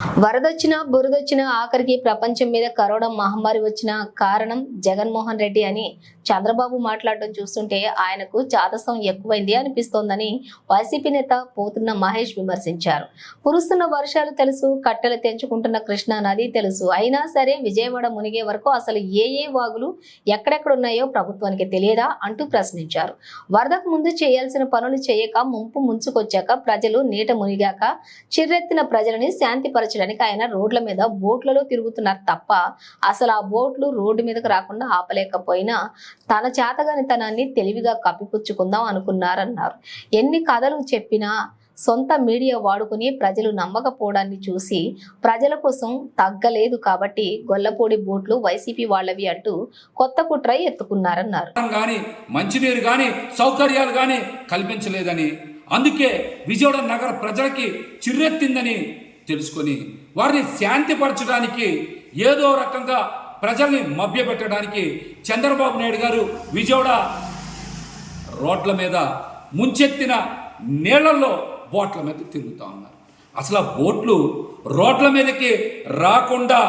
వరదొచ్చిన బురదొచ్చిన ఆఖరికి ప్రపంచం మీద కరోనా మహమ్మారి వచ్చిన కారణం జగన్మోహన్ రెడ్డి అని చంద్రబాబు మాట్లాడడం చూస్తుంటే ఆయనకు చాదసం ఎక్కువైంది అనిపిస్తోందని వైసీపీ నేత పోతున్న మహేష్ విమర్శించారు. కురుస్తున్న వర్షాలు తెలుసు కట్టెలు తెంచుకుంటున్న కృష్ణా నది తెలుసు. అయినా సరే విజయవాడ మునిగే వరకు అసలు ఏ ఏ వాగులు ఎక్కడెక్కడ ఉన్నాయో ప్రభుత్వానికి తెలియదా అంటూ ప్రశ్నించారు. వరదకు ముందు చేయాల్సిన పనులు చేయక ముంపు ముంచుకొచ్చాక ప్రజలు నీట మునిగాక చిర్రెత్తిన ప్రజలని శాంతిపరచడానికి ఆయన రోడ్ల మీద బోట్లలో తిరుగుతున్నారు తప్ప అసలు ఆ బోట్లు రోడ్డు మీదకు రాకుండా ఆపలేకపోయినా తన చేతగానితనాన్ని తెలివిగా కప్పిపుచ్చుకుందాం అనుకున్నారన్నారు. ఎన్ని కథలు చెప్పినా సొంత మీడియా వాడుకుని ప్రజలు నమ్మకపోవడాన్ని చూసి ప్రజల కోసం తగ్గలేదు కాబట్టి గొల్లపూడి బోట్లు వైసీపీ వాళ్ళవి అంటూ కొత్త కుట్ర ఎత్తుకున్నారన్నారు. కానీ మంచినీరు కానీ సౌకర్యాలు కానీ కల్పించలేదని అందుకే విజయవాడ నగర ప్రజలకి చిర్రెత్తిందని తెలుసుకొని వారిని శాంతిపరచడానికి ఏదో రకంగా ప్రజల్ని మభ్యపెట్టడానికి చంద్రబాబు నాయుడు గారు విజయవాడ రోడ్ల మీద ముంచెత్తిన నీళ్ళలో బోట్ల మీద తిరుగుతూ ఉన్నారు. అసలు ఆ బోట్లు రోడ్ల మీదకి రాకుండా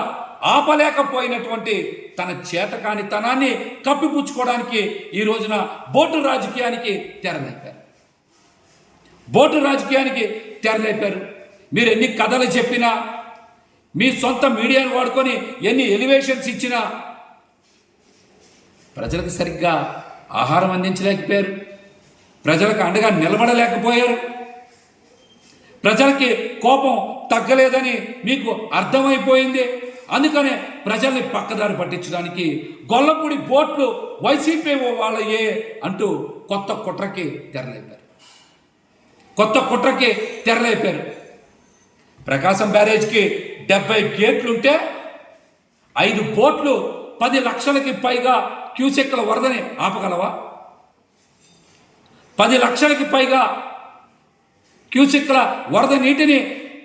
ఆపలేకపోయినటువంటి తన చేతకానితనాన్ని కప్పిపుచ్చుకోవడానికి ఈ రోజున బోటు రాజకీయానికి తెరలేపారు. బోటు రాజకీయానికి తెరలేపారు. మీరు ఎన్ని కథలు చెప్పినా మీ సొంత మీడియాను వాడుకొని ఎన్ని ఎలివేషన్స్ ఇచ్చినా ప్రజలకు సరిగ్గా ఆహారం అందించలేకపోయారు. ప్రజలకు అండగా నిలబడలేకపోయారు. ప్రజలకి కోపం తగ్గలేదని మీకు అర్థమైపోయింది. అందుకనే ప్రజల్ని పక్కదారి పట్టించడానికి గొల్లపూడి బోట్లు వైసీపీ వాళ్ళయే అంటూ కొత్త కుట్రకి తెరలేపారు. కొత్త కుట్రకి తెరలేపారు. ప్రకాశం బ్యారేజ్కి డెబ్బై గేట్లుంటే ఐదు బోట్లు పది లక్షలకి పైగా క్యూసెక్ల వరదని ఆపగలవా? పది లక్షలకి పైగా క్యూసెక్ల వరద నీటిని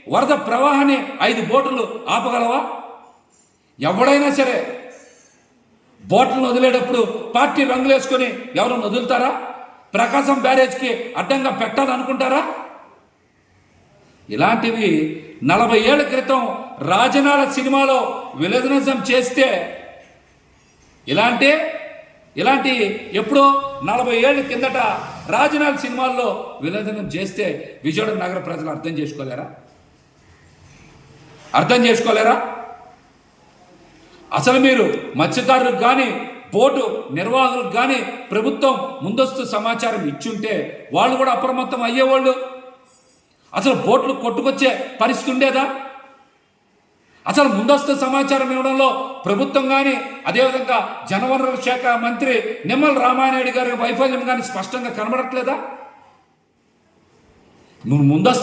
వరద ప్రవాహాన్ని ఐదు బోట్లు ఆపగలవా? ఎవడైనా సరే బోట్లను వదిలేటప్పుడు పార్టీ రంగులు వేసుకొని ఎవరు వదులుతారా? ప్రకాశం బ్యారేజ్కి అడ్డంగా పెట్టాలనుకుంటారా? ఇలాంటివి నలభై ఏళ్ళ క్రితం రాజనాల సినిమాలో విలదనిజం చేస్తే ఇలాంటి ఇలాంటి ఎప్పుడో నలభై ఏళ్ళ కిందట రాజనాల సినిమాల్లో విలదనం చేస్తే విజయవాడ నగర ప్రజలు అర్థం చేసుకోలేరా? అర్థం చేసుకోలేరా? అసలు మీరు మత్స్యకారులకు కానీ బోటు నిర్వాహకులకు కానీ ప్రభుత్వం ముందస్తు సమాచారం ఇచ్చుంటే వాళ్ళు కూడా అప్రమత్తం అయ్యేవాళ్ళు. అసలు బోట్లు కొట్టుకొచ్చే పరిస్థితి ఉండేదా? అసలు ముందస్తు సమాచారం ఇవ్వడంలో ప్రభుత్వం కానీ అదేవిధంగా జనవనరుల శాఖ మంత్రి నిమ్మల రామానాయుడు గారి వైఫల్యం కానీ స్పష్టంగా కనబడట్లేదా? నువ్వు ముందస్తు